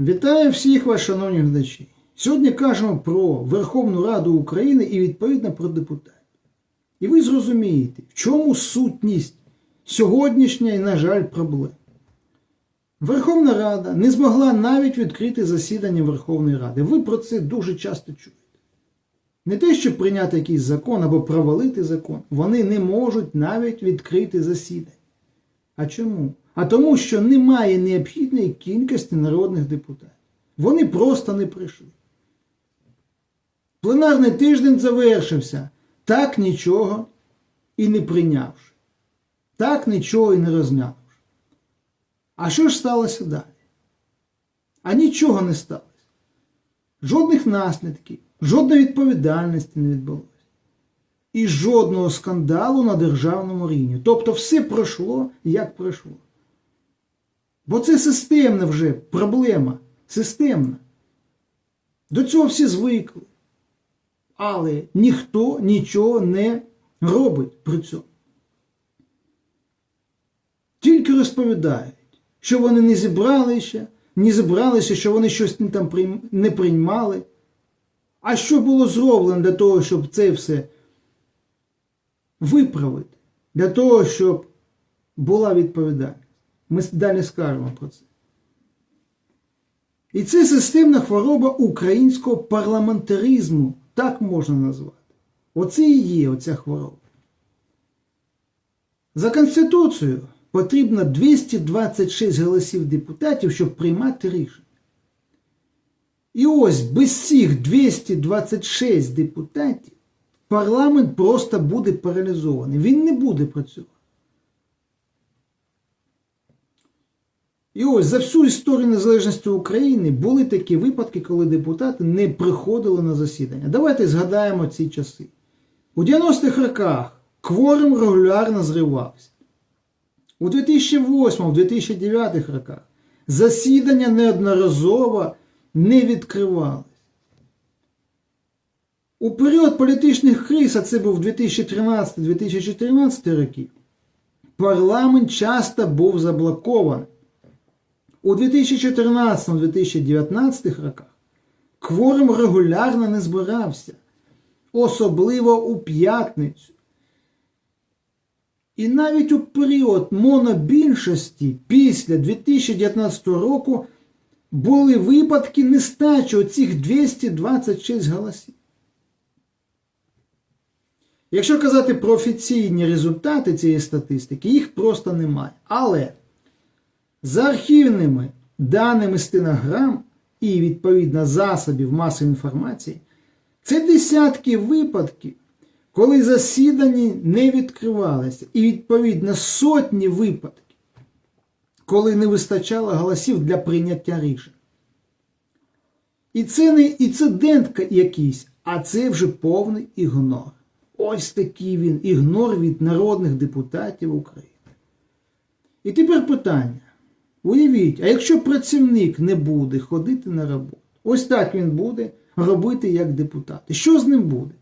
Вітаю всіх вас, шановні глядачі. Сьогодні кажемо про Верховну Раду України і відповідно про депутатів. І ви зрозумієте, в чому сутність сьогоднішньої, на жаль, проблем. Верховна Рада не змогла навіть відкрити засідання Верховної Ради. Ви про це дуже часто чуєте. Не те, щоб прийняти якийсь закон або провалити закон, вони не можуть навіть відкрити засідання. А чому? А тому, що немає необхідної кількості народних депутатів. Вони просто не прийшли. Пленарний тиждень завершився, так нічого і не прийнявши, так нічого і не розглянувши. А що ж сталося далі? А нічого не сталося. Жодних наслідків, жодної відповідальності не відбулося. І жодного скандалу на державному рівні. Тобто все пройшло, як пройшло. Бо це системна вже проблема. Системна. До цього всі звикли. Але ніхто нічого не робить при цьому. Тільки розповідають, що вони не зібрали ще, не зібралися, що вони щось там не приймали. А що було зроблено для того, щоб це все виправити? Для того, щоб була відповідальність. Ми далі скажемо про це. І це системна хвороба українського парламентаризму, так можна назвати. Оце і є оця хвороба. За Конституцією потрібно 226 голосів депутатів, щоб приймати рішення. І ось без цих 226 депутатів парламент просто буде паралізований. Він не буде працювати. І ось за всю історію незалежності України були такі випадки, коли депутати не приходили на засідання. Давайте згадаємо ці часи. У 90-х роках кворум регулярно зривався. У 2008-2009 роках засідання неодноразово не відкривались. У період політичних криз, а це був 2013-2014 роки, парламент часто був заблокований. У 2014-2019 роках кворум регулярно не збирався, особливо у п'ятницю. І навіть у період монобільшості після 2019 року були випадки нестачі оцих 226 голосів. Якщо казати про офіційні результати цієї статистики, їх просто немає. Але за архівними даними стенограм і відповідно засобів масової інформації, це десятки випадків, коли засідання не відкривалися, і відповідно сотні випадків, коли не вистачало голосів для прийняття рішень. І це не інцидент якийсь, а це вже повний ігнор. Ось такий він ігнор від народних депутатів України. І тепер питання. Уявіть, а якщо працівник не буде ходити на роботу, ось так він буде робити як депутат. І що з ним буде?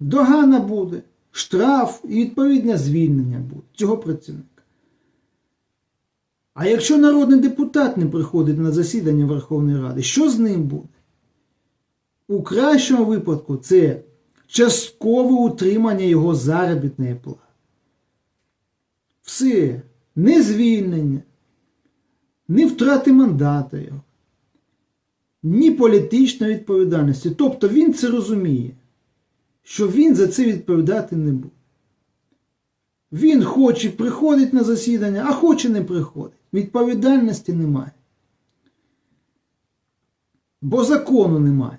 Догана буде, штраф і відповідне звільнення буде цього працівника. А якщо народний депутат не приходить на засідання Верховної Ради, що з ним буде? У кращому випадку це часткове утримання його заробітної плати. Все, не звільнення, ні втрати мандата його, ні політичної відповідальності. Тобто він це розуміє, що він за це відповідати не буде. Він хоче приходить на засідання, а хоче не приходить. Відповідальності немає. Бо закону немає.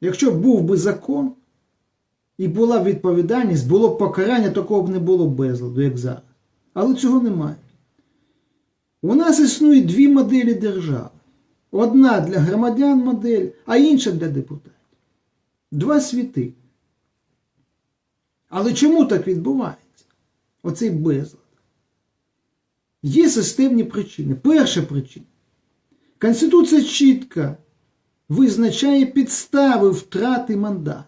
Якщо був би закон і була б відповідальність, було б покарання, такого б не було безладу, як зараз. Але цього немає. У нас існує дві моделі держави. Одна для громадян модель, а інша для депутатів. Два світи. Але чому так відбувається? Оцей безлад. Є системні причини. Перша причина. Конституція чітко визначає підстави втрати мандату.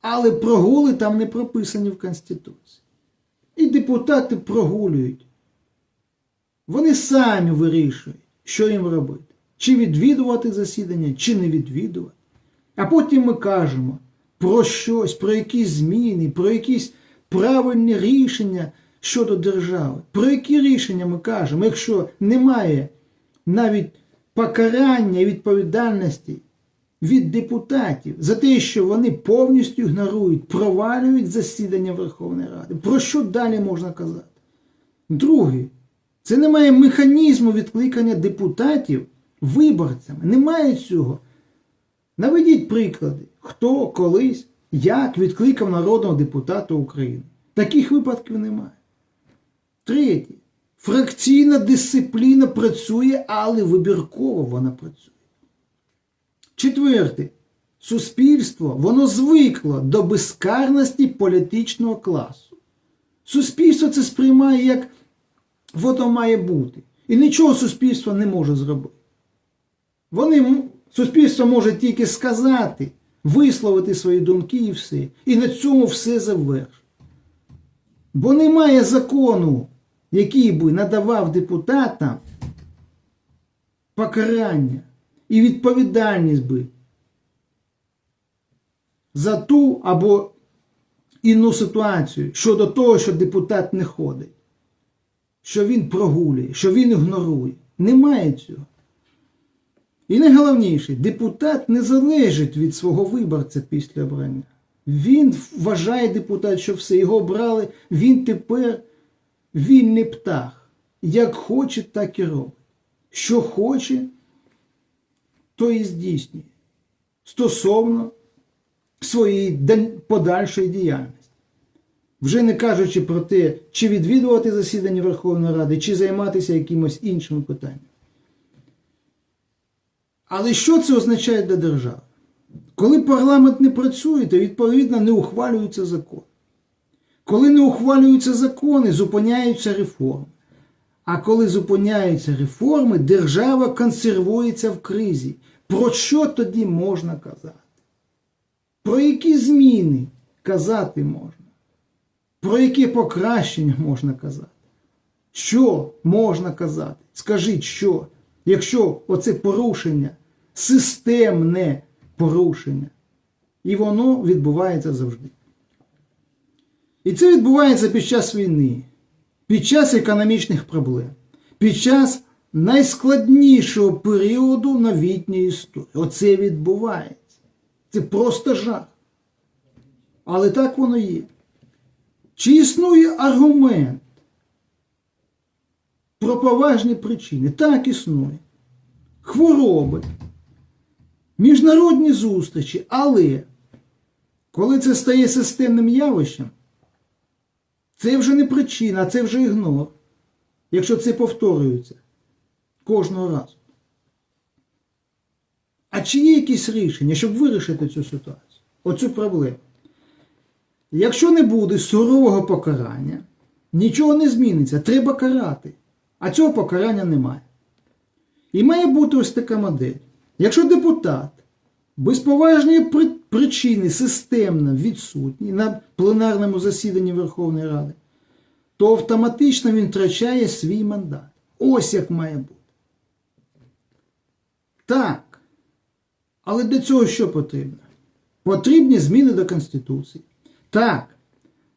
Але прогули там не прописані в Конституції. І депутати прогулюють Вони самі вирішують, що їм робити. Чи відвідувати засідання, чи не відвідувати. А потім ми кажемо про щось, про якісь зміни, про якісь правильні рішення щодо держави. Про які рішення ми кажемо, якщо немає навіть покарання і відповідальності від депутатів за те, що вони повністю ігнорують, провалюють засідання Верховної Ради. Про що далі можна казати? Друге, це немає механізму відкликання депутатів виборцями. Немає цього. Наведіть приклади, хто колись, як відкликав народного депутата України. Таких випадків немає. Третє. Фракційна дисципліна працює, але вибірково вона працює. Четверте. Суспільство воно звикло до безкарності політичного класу. Суспільство це сприймає, як воно має бути. І нічого суспільство не може зробити. Вони, суспільство може тільки сказати, висловити свої думки і все. І на цьому все завершить. Бо немає закону, який би надавав депутатам покарання і відповідальність би за ту або інну ситуацію щодо того, що депутат не ходить, що він прогулює, що він ігнорує. Немає цього. І найголовніше, депутат не залежить від свого виборця після обрання. Він вважає депутат, що все, його обрали, він тепер вільний птах. Як хоче, так і робить. Що хоче, то і здійснює. Стосовно своєї подальшої діяльності. Вже не кажучи про те, чи відвідувати засідання Верховної Ради, чи займатися якимось іншими питаннями. Але що це означає для держави? Коли парламент не працює, то відповідно не ухвалюється закон. Коли не ухвалюються закони, зупиняються реформи. А коли зупиняються реформи, держава консервується в кризі. Про що тоді можна казати? Про які зміни казати можна? Про яке покращення можна казати? Що можна казати? Скажіть, що? Якщо оце порушення, системне порушення, і воно відбувається завжди. І це відбувається під час війни, під час економічних проблем, під час найскладнішого періоду новітньої історії. Оце відбувається. Це просто жах. Але так воно є. Чи існує аргумент про поважні причини? Так існує. Хвороби, міжнародні зустрічі, але коли це стає системним явищем, це вже не причина, це вже ігнор, якщо це повторюється кожного разу. А чи є якісь рішення, щоб вирішити цю ситуацію, оцю проблему? Якщо не буде сурового покарання, нічого не зміниться, треба карати. А цього покарання немає. І має бути ось така модель. Якщо депутат без поважної причини системно відсутній на пленарному засіданні Верховної Ради, то автоматично він втрачає свій мандат. Ось як має бути. Так. Але для цього що потрібно? Потрібні зміни до Конституції. Так.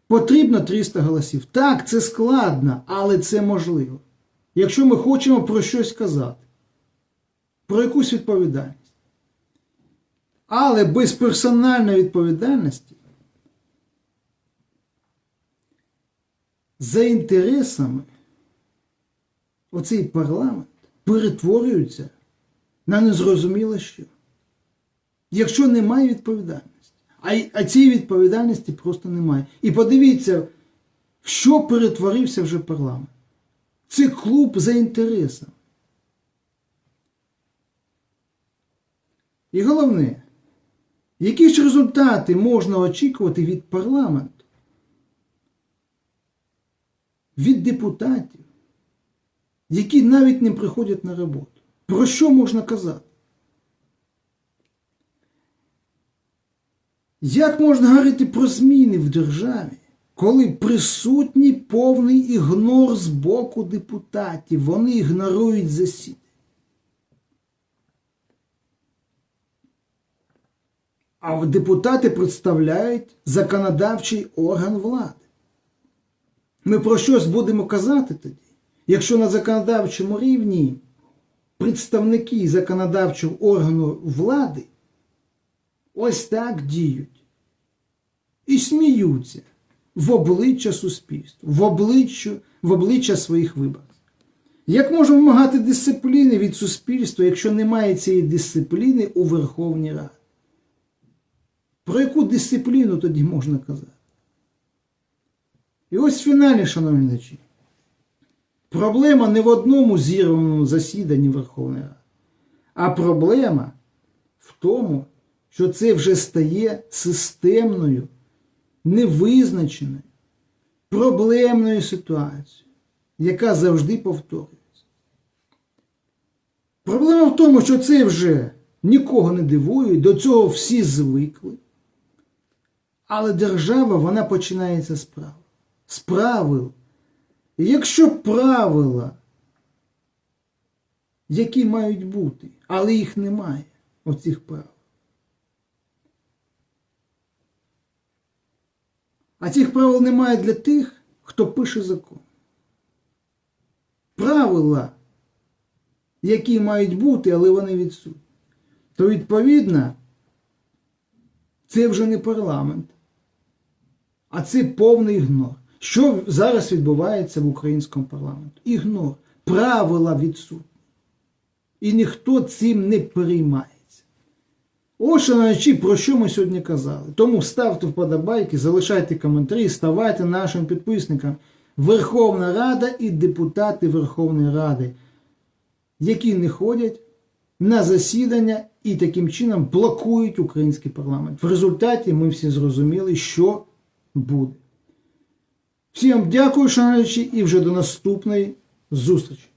Потрібно 300 голосів. Так, це складно, але це можливо. Якщо ми хочемо про щось казати, про якусь відповідальність. Але без персональної відповідальності за інтересами оцей парламент перетворюється на незрозуміло що. Якщо немає відповідальності. А, а цієї відповідальності просто немає. І подивіться, що перетворився вже парламент. Це клуб за інтересом. І головне, які ж результати можна очікувати від парламенту, від депутатів, які навіть не приходять на роботу? Про що можна казати? Як можна говорити про зміни в державі, коли присутній повний ігнор з боку депутатів, вони ігнорують засідання. А депутати представляють законодавчий орган влади. Ми про щось будемо казати тоді, якщо на законодавчому рівні представники законодавчого органу влади ось так діють і сміються в обличчя суспільству, в обличчя, в обличчя своїх виборців. Як можна вимагати дисципліни від суспільства, якщо немає цієї дисципліни у Верховній Раді? Про яку дисципліну тоді можна казати? І ось в фіналі, шановні глядачі, проблема не в одному зірваному засіданні Верховної Ради, а проблема в тому, що це вже стає системною, невизначеною, проблемною ситуацією, яка завжди повторюється. Проблема в тому, що це вже нікого не дивує, до цього всі звикли. Але держава, вона починається з правил. З правил. І якщо правила, які мають бути, але їх немає, оцих правил. А цих правил немає для тих, хто пише закон. Правила, які мають бути, але вони відсутні. То відповідно, це вже не парламент, а це повний ігнор. Що зараз відбувається в українському парламенті? Ігнор. Правила відсутні. І ніхто цим не переймається. Ось, шановні, про що ми сьогодні казали. Тому ставте вподобайки, залишайте коментарі, ставайте нашим підписникам. Верховна Рада і депутати Верховної Ради, які не ходять на засідання і таким чином блокують український парламент. В результаті ми всі зрозуміли, що буде. Всім дякую, шановні, і вже до наступної зустрічі.